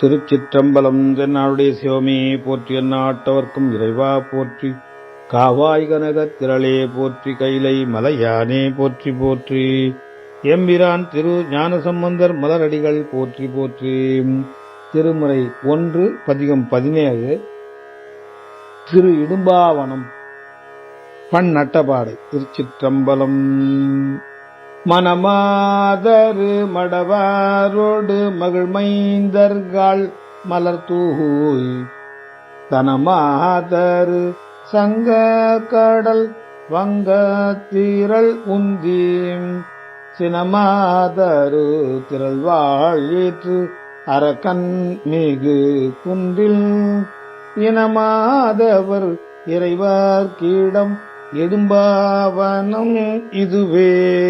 திருச்சிற்றம்பலம் தென்னாளுடைய சிவமே போற்றி எந்நாட்டவர்க்கும் இறைவா போற்றி. காவாய் கனகத் திரளே போற்றி கைலை மலையானே போற்றி போற்றி. எம்பிரான் திரு ஞானசம்பந்தர் மலரடிகள் போற்றி போற்றி. திருமுறை ஒன்று பதிகம் பதினேழு. திரு இடும்பாவனம் பண் நட்டபாடு திருச்சிற்றம்பலம். மனமாதரு மடவாரோடு மகிழ்மைந்தர்கள் மலர்தூய். தனமாதரு சங்க கடல் வங்க தீரல் உந்தி சினமாதரு திரள் வாழிற்று அரக்கன் மிகு குன்றில். இனமாதவர் இறைவர் கீடம் நெடும்பாவனம் இதுவே.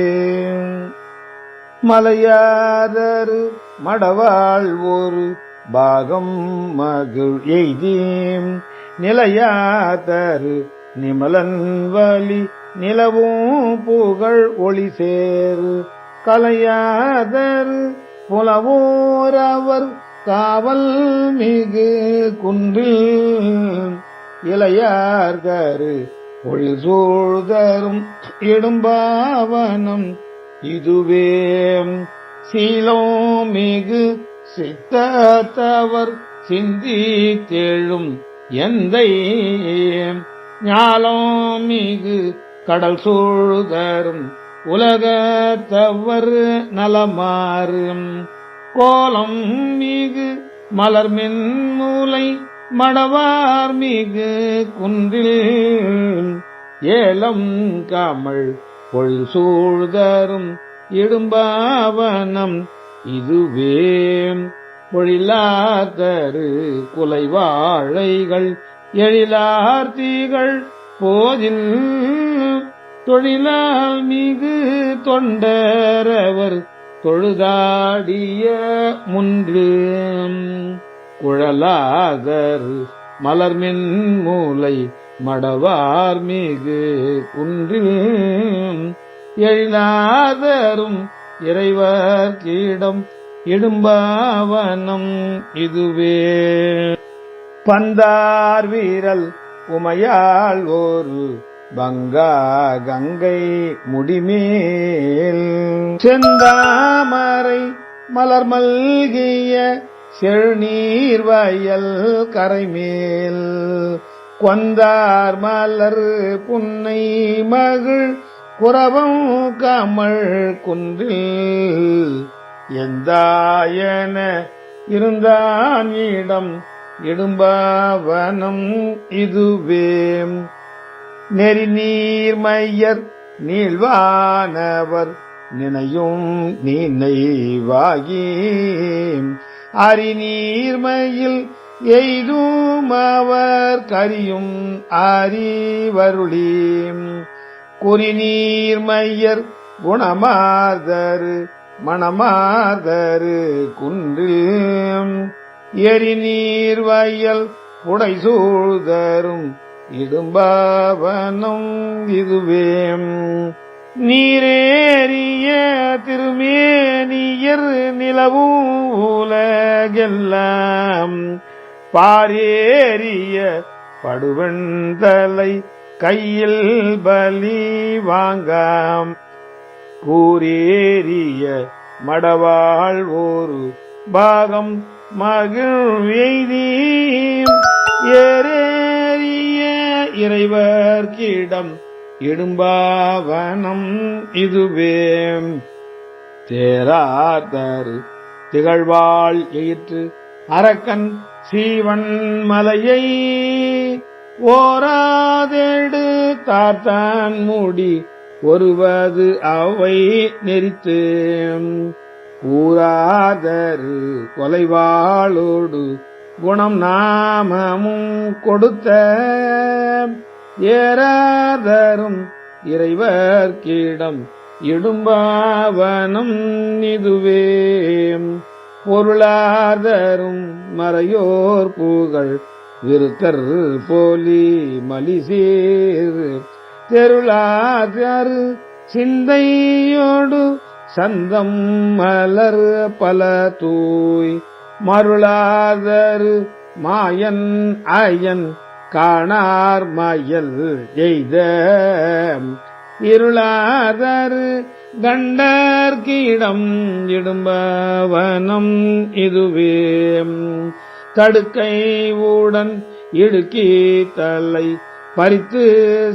மலையாதரு மடவாள் ஒரு பாகம் மகிழ் எய்தீம். நிலையாதரு நிமலன் வலி நிலவும் புகழ் ஒளி சேரு. கலையாதரு புலவோர் அவர் காவல் மிகு குன்றில். இளையார்கரு ஒளிர் சூழ்தரும் இடும்பாவனம் இதுவே. சீலோ மிகு சித்தத்தவர் சிந்தி தேழும் எந்த. ஞாலோ மிகு கடல் சூழ்தரும் உலகத்தவர் நலமாறும். கோலம் மிகு மலர்மின் மூலை மடவார் மிகு குன்றில் ஏலம் கமல் பொழில் சூழ்தரும் இடும்பாவனம் இதுவே பொழிலாத்தரு குலைவாழைகள் எழிலார்த்திகள் போதில் தொழிலால் மிகு தொண்டரவர் தொழுதாடிய முன்று குழலாதர் மலர்மின் மூலை மடவார் மிகு குன்றில் எழிலாதரும் இறைவர் கீடம் இடும்பாவனம் இதுவே. பந்தார் வீரல் உமையாள் ஒரு பங்கா கங்கை முடிமேல். செந்தாமரை மலர் மல்கிய செழுநீர் வயல் கரைமேல் கொந்தார் மலர் புன்னை மகிழ் குரவம் கமல் குன்றில் எந்தாயன இருந்தான் இடம் இடும்பாவனம் இதுவே. நெறி நீர்மையர் நீழ்வானவர் நினையும் நினைவாகி அறிநீர்மையில் எய்தும் அவர் கரியும் அறிவருளீம். குறிநீர்மையர் குணமாதரு மணமாதரு குன்றில். எரிநீர் வயல் புடை சூழ்தரும் இடும்பாவனம் இதுவேம். நீரேறிய திருமேனியர் நிலவும் உலகெல்லாம் பாரேறிய படுவெண்தலை கையில் பலி வாங்காம். கூரேறிய மடவாள் ஒரு பாகம் மகிழ்வெய்தி எய்தீம் ஏறேறிய இறைவர் இடும்பாவனம் இதுவே. தேராதரு திகழ்வாள் எயிற்று அரக்கன் சீவன் மலையை ஓராதேடு தார்த்தான் மூடி ஒருவது அவை நெறித்து கூறாதரு கொலைவாளோடு குணம் நாமமும் கொடுத்த ஏறாதரும் இறைவர் கீடம் இடும்பாவனம் இதுவே. பொருளாதரும் மறையோர் பூகள் விருத்தர் போலி மலிசீர் தெருளாதரு சிந்தையோடு சந்தம் மலர் பல தூய். மருளாதரு மாயன் அயன் காணார்மயல் எய்த இருளாதரு கண்டர் கீடம் இடும்பவனம் இதுவே. தடுக்கை ஊடன் இடுக்கி தலை பறித்து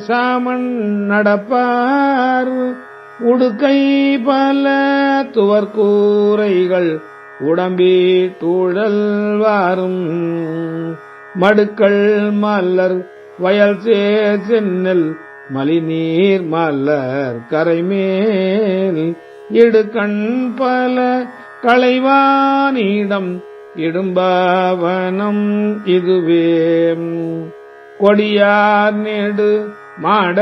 சாமன் நடப்பார். உடுக்கை பல துவர்கூரைகள் உடம்பி தூழல் வாரும். மடுக்கள் மலர் வயல் சேர் சென்னல் மலிநீர் மலர் கரைமேல். இடுகண் பல களைவானிடம் இடும்பாவனம் இதுவே. கொடியார் நெடு மாட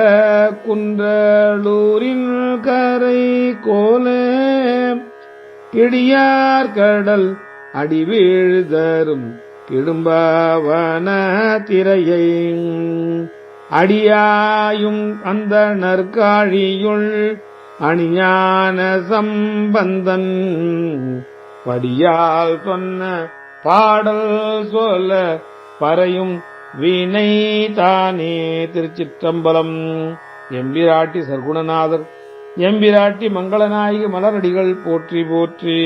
குன்றலூரின் கரை கோலே. கிடியார் கடல் அடிவீழ்தரும் இடும்பவன திரையை அடியாயும் அந்த நற்காழியுள் அணியான சம்பந்தன் படியால் சொன்ன பாடல் சொல்ல பறையும் வீணை தானே திருச்சிற்றம்பலம். எம்பிராட்டி சர்க்குணநாதர் எம்பிராட்டி மங்களநாயகி மலரடிகள் போற்றி போற்றி.